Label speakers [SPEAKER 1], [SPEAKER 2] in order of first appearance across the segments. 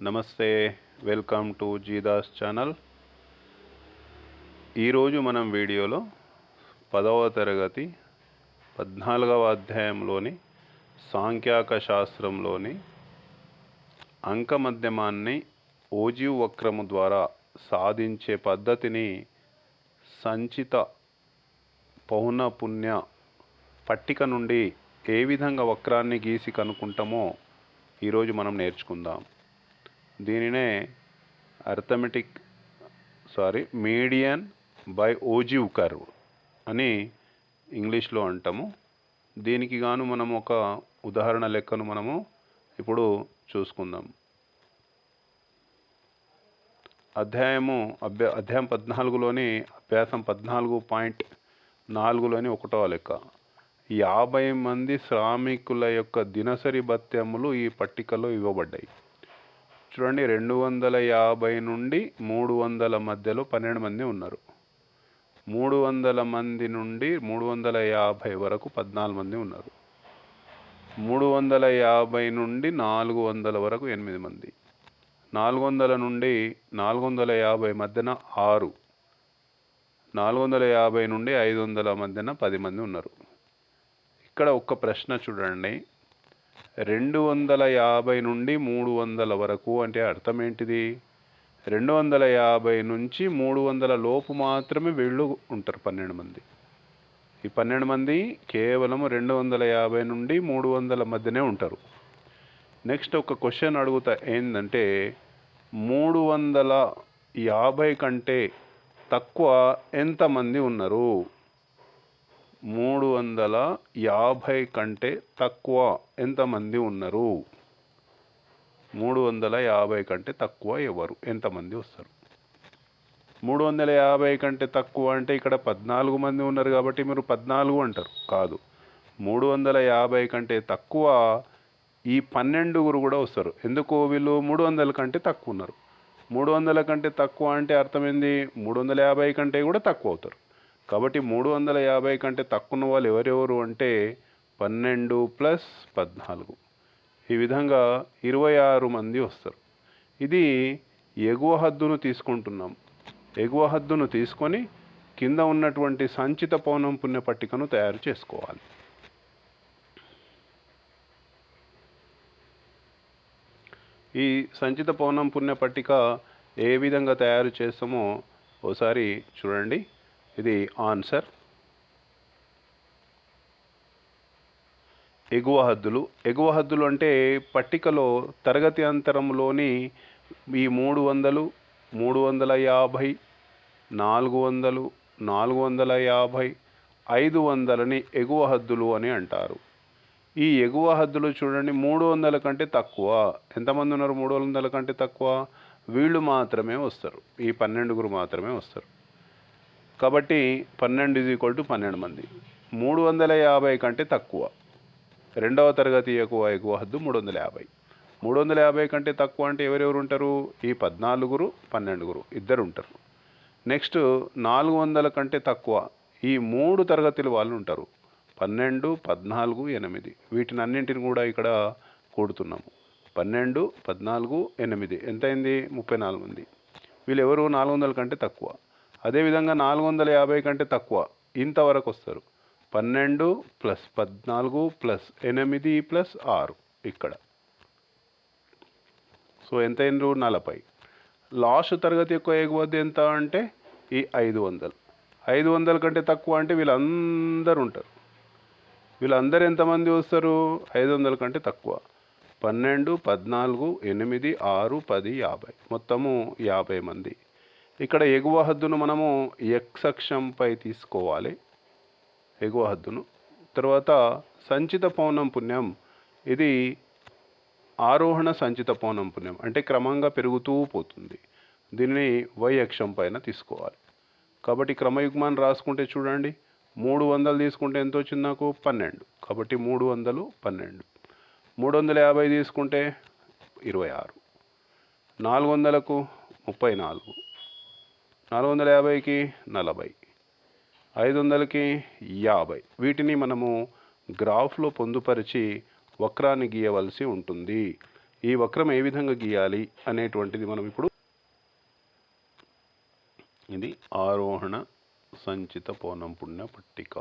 [SPEAKER 1] నమస్తే welcome to జీదాస్ channel. ఈరోజు మనం వీడియోలో పదవ తరగతి పద్నాలుగవ అధ్యాయంలోని సాంఖ్యాక శాస్త్రంలోని అంకమధ్యమాన్ని ఓజీవ్ వక్రము ద్వారా సాధించే పద్ధతిని సంచిత పౌనపుణ్య పట్టిక నుండి ఏ విధంగా వక్రాన్ని గీసి కనుక్కుంటామో ఈరోజు మనం నేర్చుకుందాం. దీనినే arithmetic sorry median by ogive curve అని ఇంగ్లీష్లో అంటాము. దీనికి గాను మనం ఒక ఉదాహరణ లెక్కను మనము ఇప్పుడు చూసుకుందాం. అధ్యాయము అభ్యా అధ్యాయం పద్నాలుగులోని అభ్యాసం పద్నాలుగు పాయింట్ నాలుగులోని ఒకటో లెక్క. యాభై మంది శ్రామికుల యొక్క దినసరి భత్యములు ఈ పట్టికలో ఇవ్వబడ్డాయి. చూడండి రెండు వందల యాభై నుండి మూడు వందల మధ్యలో పన్నెండు మంది ఉన్నారు. మూడు వందల మంది నుండి మూడు వందల యాభై వరకు పద్నాలుగు మంది ఉన్నారు. మూడు వందల యాభై నుండి నాలుగు వందల వరకు ఎనిమిది మంది. నాలుగు వందల నుండి నాలుగు వందల యాభై మధ్యన ఆరు. నాలుగు వందల యాభై నుండి ఐదు వందల మధ్యన పది మంది ఉన్నారు. ఇక్కడ ఒక్క ప్రశ్న చూడండి. రెండు వందల యాభై నుండి మూడు వందల వరకు అంటే అర్థం ఏంటిది? రెండు వందల యాభై నుంచి మూడు వందల లోపు మాత్రమే వీళ్ళు ఉంటారు పన్నెండు మంది. ఈ పన్నెండు మంది కేవలం రెండు వందల యాభై నుండి మూడు వందల మధ్యనే ఉంటారు. నెక్స్ట్ ఒక క్వశ్చన్ అడుగుతా ఏంటంటే మూడు వందల యాభై కంటే తక్కువ ఎంతమంది ఉన్నారు? మూడు వందల యాభై కంటే తక్కువ ఎంతమంది ఉన్నారు? మూడు వందల యాభై కంటే తక్కువ ఎవరు? ఎంతమంది వస్తారు? మూడు వందల యాభై కంటే తక్కువ అంటే ఇక్కడ పద్నాలుగు మంది ఉన్నారు కాబట్టి మీరు పద్నాలుగు అంటారు. కాదు. మూడు వందల యాభై కంటే తక్కువ ఈ పన్నెండుగురు కూడా వస్తారు. ఎందుకు వీళ్ళు మూడు వందల కంటే తక్కువ ఉన్నారు? మూడు వందల కంటే తక్కువ అంటే అర్థమైంది మూడు వందల యాభై కంటే కూడా తక్కువ అవుతారు. కాబట్టి మూడు వందల యాభై కంటే తక్కువ వాళ్ళు ఎవరెవరు అంటే పన్నెండు ప్లస్ పద్నాలుగు. ఈ విధంగా ఇరవై ఆరు మంది వస్తారు. ఇది ఎగువ హద్దును తీసుకుంటున్నాం. ఎగువ హద్దును తీసుకొని కింద ఉన్నటువంటి సంచిత పౌనం పుణ్య పట్టికను తయారు చేసుకోవాలి. ఈ సంచిత పౌనం పుణ్య పట్టిక ఏ విధంగా తయారు చేస్తామో ఓసారి చూడండి. ఇది ఆన్సర్ ఎగువ హద్దులు. ఎగువ హద్దులు అంటే పట్టికలో తరగతి అంతరంలోని ఈ మూడు వందలు మూడు వందల యాభై నాలుగు వందలు నాలుగు వందల యాభై ఐదు వందలని ఎగువ హద్దులు అని అంటారు. ఈ ఎగువ హద్దులు చూడండి మూడు వందల కంటే తక్కువ. ఎంతమంది ఉన్నారు? మూడు వందల కంటే తక్కువ. వీళ్ళు మాత్రమే వస్తారు. ఈ పన్నెండుగురు మాత్రమే వస్తారు. కాబట్టి పన్నెండు ఈజ్ ఈక్వల్ టు పన్నెండు మంది. మూడు వందల యాభై కంటే తక్కువ. రెండవ తరగతి ఎక్కువ ఎగువ హద్దు మూడు వందల యాభై. మూడు వందల యాభై కంటే తక్కువ అంటే ఎవరెవరు ఉంటారు? ఈ పద్నాలుగురు పన్నెండుగురు ఇద్దరు ఉంటారు. నెక్స్ట్ నాలుగు వందల కంటే తక్కువ ఈ మూడు తరగతుల వాళ్ళు ఉంటారు. పన్నెండు పద్నాలుగు ఎనిమిది. వీటిని అన్నింటిని కూడా ఇక్కడ కూడుతున్నాము. పన్నెండు పద్నాలుగు ఎనిమిది. ఎంత అయింది ముప్పై నాలుగు మంది వీళ్ళు ఎవరు నాలుగు వందల కంటే తక్కువ. అదేవిధంగా నాలుగు వందల యాభై కంటే తక్కువ ఇంతవరకు వస్తారు. పన్నెండు ప్లస్ పద్నాలుగు ప్లస్ ఎనిమిది ప్లస్ ఆరు ఇక్కడ. సో ఎంత అయినరు నలభై. లాస్ట్ తరగతి ఎక్కువ ఎగువద్ది ఎంత అంటే ఈ ఐదు వందలు. ఐదు వందల కంటే తక్కువ అంటే వీళ్ళందరూ ఉంటారు వీళ్ళందరూ ఎంతమంది వస్తారు? ఐదు వందల కంటే తక్కువ. పన్నెండు పద్నాలుగు ఎనిమిది ఆరు పది యాభై. మొత్తము యాభై మంది. ఇక్కడ ఎగువ హద్దును మనము ఎక్స్ అక్షంపై తీసుకోవాలి. ఎగువ హద్దును. తర్వాత సంచిత పౌనం పుణ్యం. ఇది ఆరోహణ సంచిత పౌనం పుణ్యం. అంటే క్రమంగా పెరుగుతూ పోతుంది. దీనిని వై అక్షం పైన తీసుకోవాలి. కాబట్టి క్రమయుగ్మాన్ని రాసుకుంటే చూడండి. మూడు వందలు తీసుకుంటే ఎంత వచ్చింది నాకు? పన్నెండు. కాబట్టి మూడు వందలు పన్నెండు. మూడు వందల యాభై తీసుకుంటే ఇరవై ఆరు. నాలుగు వందలకు ముప్పై నాలుగు. నాలుగు వందల యాభైకి నలభై ఐదు వందలకి యాభై. వీటిని మనము గ్రాఫ్లో పొందుపరిచి వక్రాన్ని గీయవలసి ఉంటుంది. ఈ వక్రం ఏ విధంగా గీయాలి అనేటువంటిది మనం ఇప్పుడు ఇది ఆరోహణ సంచిత పౌనం పుణ్య పట్టిక.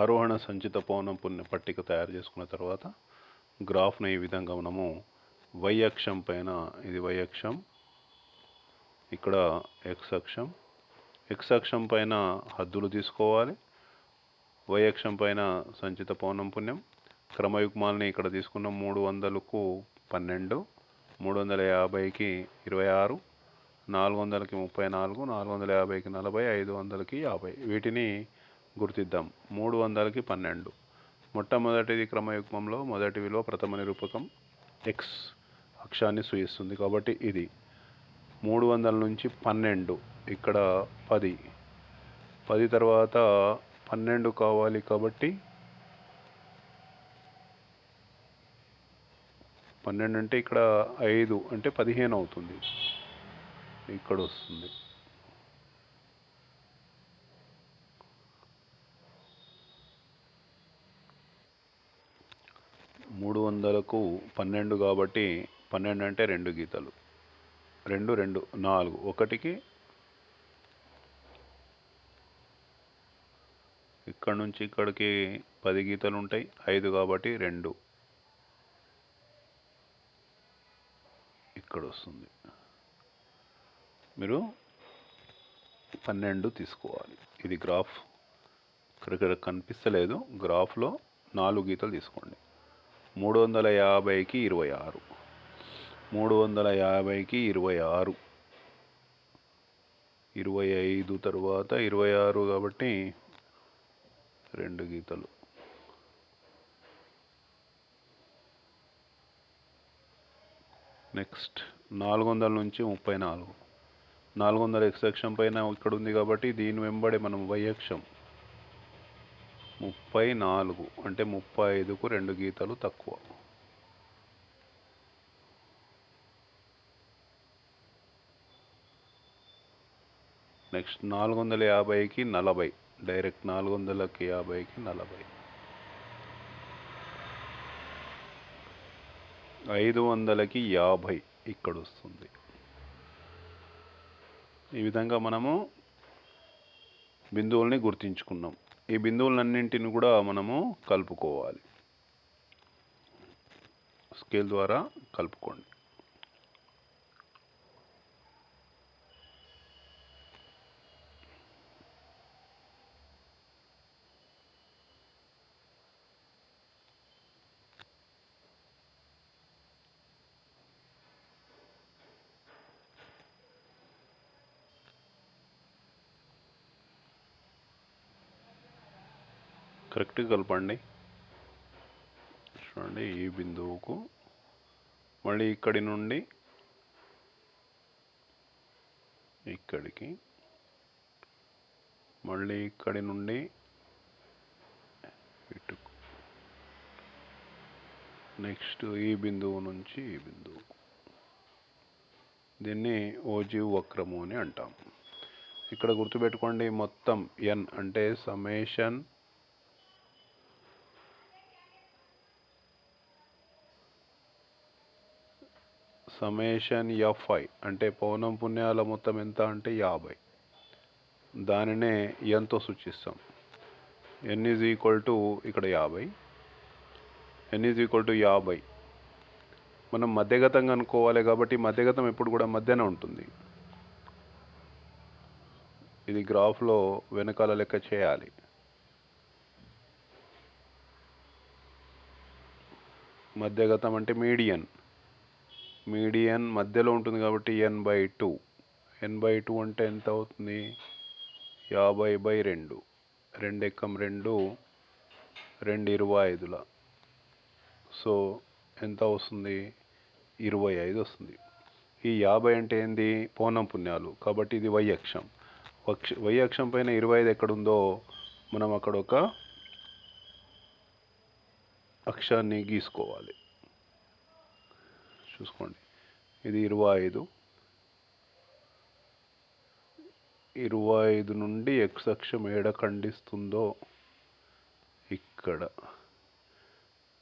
[SPEAKER 1] ఆరోహణ సంచిత పౌనం పుణ్య పట్టిక తయారు చేసుకున్న తర్వాత గ్రాఫ్ను ఈ విధంగా మనము వై అక్షం పైన ఇది వై అక్షం ఇక్కడ ఎక్స్ అక్షం ఎక్స్ అక్షం పైన హద్దులు తీసుకోవాలి వై అక్షం పైన సంచిత పౌనం పుణ్యం క్రమయుగ్మాల్ని ఇక్కడ తీసుకున్న మూడు వందలకు పన్నెండు మూడు వందల యాభైకి ఇరవై ఆరు నాలుగు వందలకి ముప్పై నాలుగు నాలుగు వందల యాభైకి నలభై ఐదు వందలకి యాభై. వీటిని గుర్తిద్దాం. మూడు వందలకి పన్నెండు. మొట్టమొదటిది క్రమయుగ్మంలో మొదటి విలువ ప్రథమ నిరూపకం ఎక్స్ అక్షాన్ని సూచిస్తుంది. కాబట్టి ఇది మూడు వందల నుంచి పన్నెండు ఇక్కడ పది. పది తర్వాత పన్నెండు కావాలి కాబట్టి పన్నెండు అంటే ఇక్కడ ఐదు అంటే పదిహేను అవుతుంది. ఇక్కడ వస్తుంది. మూడు వందలకు పన్నెండు కాబట్టి పన్నెండు అంటే రెండు గీతలు. రెండు రెండు నాలుగు. ఒకటికి ఇక్కడ నుంచి ఇక్కడికి పది గీతలు ఉంటాయి ఐదు కాబట్టి రెండు. ఇక్కడ వస్తుంది. మీరు పన్నెండు తీసుకోవాలి. ఇది గ్రాఫ్. ఇక్కడ కనిపిస్తలేదు. గ్రాఫ్లో నాలుగు గీతలు తీసుకోండి. మూడు వందల యాభైకి ఇరవై ఆరు మూడు వందల యాభైకి ఇరవై ఆరు ఇరవై ఐదు తర్వాత ఇరవై ఆరు కాబట్టి రెండు గీతలు. నెక్స్ట్ నాలుగు వందల నుంచి ముప్పై నాలుగు. నాలుగు వందల ఎక్స్ అక్షం పైన ఇక్కడ ఉంది కాబట్టి దీని వెంబడి మనం వై అక్షం. ముప్పై నాలుగు అంటే ముప్పై ఐదుకు రెండు గీతలు తక్కువ. నెక్స్ట్ నాలుగు వందల యాభైకి నలభై. డైరెక్ట్ నాలుగు వందలకి యాభైకి నలభై. ఐదు వందలకి యాభై ఇక్కడ వస్తుంది ఈ విధంగా మనము బిందువుల్ని గుర్తించుకున్నాం. ఈ బిందువులన్నింటిని కూడా మనము కలుపుకోవాలి. స్కేల్ ద్వారా కలుపుకోండి. కరెక్ట్గా కలపండి. చూడండి ఈ బిందువుకు. మళ్ళీ ఇక్కడి నుండి ఇక్కడికి. మళ్ళీ ఇక్కడి నుండి ఇటుకు. నెక్స్ట్ ఈ బిందువు నుంచి ఈ బిందువు దీన్ని ఓజీవ్ వక్రము అని అంటాం. ఇక్కడ గుర్తుపెట్టుకోండి మొత్తం ఎన్ అంటే సమేషన్ సమేషన్ ఎఫ్ఐ అంటే పౌనం పుణ్యాల మొత్తం ఎంత అంటే యాభై. దానినే ఎంతో సూచిస్తాం. ఎన్ ఈజ్ ఈక్వల్ టు ఇక్కడ యాభై. ఎన్ ఈజ్ ఈక్వల్ టు యాభై. మనం మధ్యగతంగా అనుకోవాలి కాబట్టి మధ్యగతం ఎప్పుడు కూడా మధ్యన ఉంటుంది. ఇది గ్రాఫ్లో వెనకాల లెక్క చేయాలి. మధ్యగతం అంటే మీడియన్ మీడియన్ మధ్యలో ఉంటుంది కాబట్టి N by two. N by two అంటే ఎంత అవుతుంది? యాభై బై రెండు. రెండు ఎక్కం రెండు? రెండు ఇరవై ఐదుల. సో ఎంత వస్తుంది? ఇరవై ఐదు వస్తుంది. ఈ యాభై అంటే ఏంది? పౌనం పుణ్యాలు. కాబట్టి ఇది వై అక్షం. వక్ష వై అక్షం పైన ఇరవై ఐదు ఎక్కడుందో మనం అక్కడ ఒక అక్షాన్ని గీసుకోవాలి. చూసుకోండి. ఇది ఇరవై ఐదు. ఇరవై ఐదు నుండి ఎక్స్ అక్షం ఏడ ఖండిస్తుందో ఇక్కడ.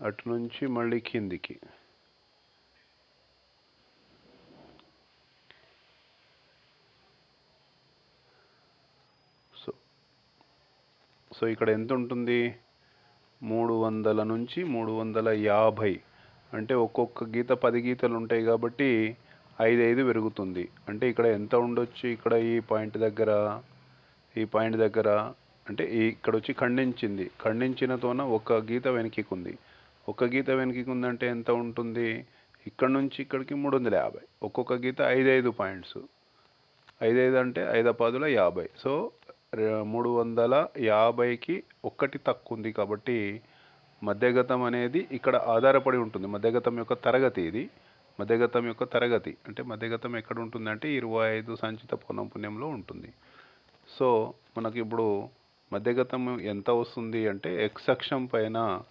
[SPEAKER 1] అటు నుంచి మళ్ళీ కిందికి. సో సో ఇక్కడ ఎంత ఉంటుంది? మూడు వందల నుంచి మూడు వందల యాభై. అంటే ఒక్కొక్క గీత పది గీతలు ఉంటాయి కాబట్టి ఐదు ఐదు పెరుగుతుంది. అంటే ఇక్కడ ఎంత ఉండొచ్చు ఇక్కడ ఈ పాయింట్ దగ్గర? ఈ పాయింట్ దగ్గర? అంటే ఇక్కడ వచ్చి ఖండించింది. ఖండించినతోన ఒక గీత వెనక్కి ఒక గీత వెనక్కి ఉందంటే ఎంత ఉంటుంది? ఇక్కడ నుంచి ఇక్కడికి మూడు వందల యాభై. ఒక్కొక్క గీత ఐదు ఐదు పాయింట్స్. ఐదు ఐదు అంటే ఐదు పదుల యాభై. సో మూడు వందల యాభైకి ఒక్కటి తక్కువ ఉంది కాబట్టి మధ్యగతం అనేది ఇక్కడ ఆధారపడి ఉంటుంది. మధ్యగతం యొక్క తరగతి ఇది. మధ్యగతం యొక్క తరగతి. అంటే మధ్యగతం ఎక్కడ ఉంటుంది అంటే ఇరవై ఐదు సంచిత పౌనం పుణ్యంలో ఉంటుంది. సో మనకి ఇప్పుడు మధ్యగతం ఎంత వస్తుంది అంటే ఎక్స్ అక్షం పైన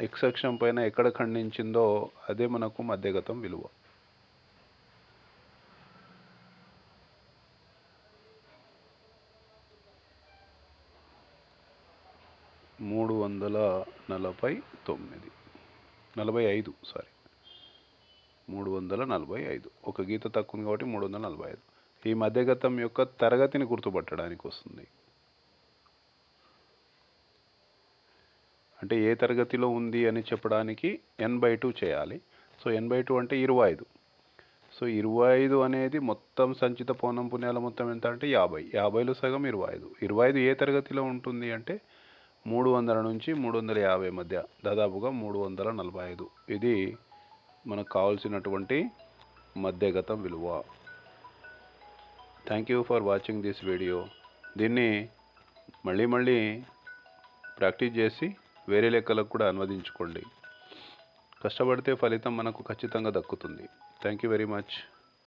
[SPEAKER 1] ఎక్స్ అక్షం పైన ఎక్కడ ఖండించిందో అదే మనకు మధ్యగతం విలువ మూడు వందల నలభై తొమ్మిది. నలభై ఐదు సారీ మూడు వందల నలభై ఐదు. ఒక గీత తక్కువ ఉంది కాబట్టి మూడు వందల నలభై ఐదు. ఈ మధ్యగతం యొక్క తరగతిని గుర్తుపట్టడానికి వస్తుంది. అంటే ఏ తరగతిలో ఉంది అని చెప్పడానికి ఎన్ బై టూ చేయాలి. సో ఎన్ బై టూ అంటే ఇరవై ఐదు. సో ఇరవై ఐదు అనేది మొత్తం సంచిత పౌనం పుణ్యాల మొత్తం ఎంత అంటే యాభై. యాభైలో సగం ఇరవై ఐదు. ఇరవై ఐదు ఏ తరగతిలో ఉంటుంది అంటే మూడు వందల నుంచి మూడు వందల యాభై మధ్య దాదాపుగా మూడు వందల నలభై ఐదు. ఇది మనకు కావాల్సినటువంటి మధ్యగతం విలువ. Thank you for watching this video దీన్ని మళ్ళీ మళ్ళీ ప్రాక్టీస్ చేసి వేరే లెక్కలకు కూడా అనువదించుకోండి. కష్టపడితే ఫలితం మనకు ఖచ్చితంగా దక్కుతుంది. Thank you very much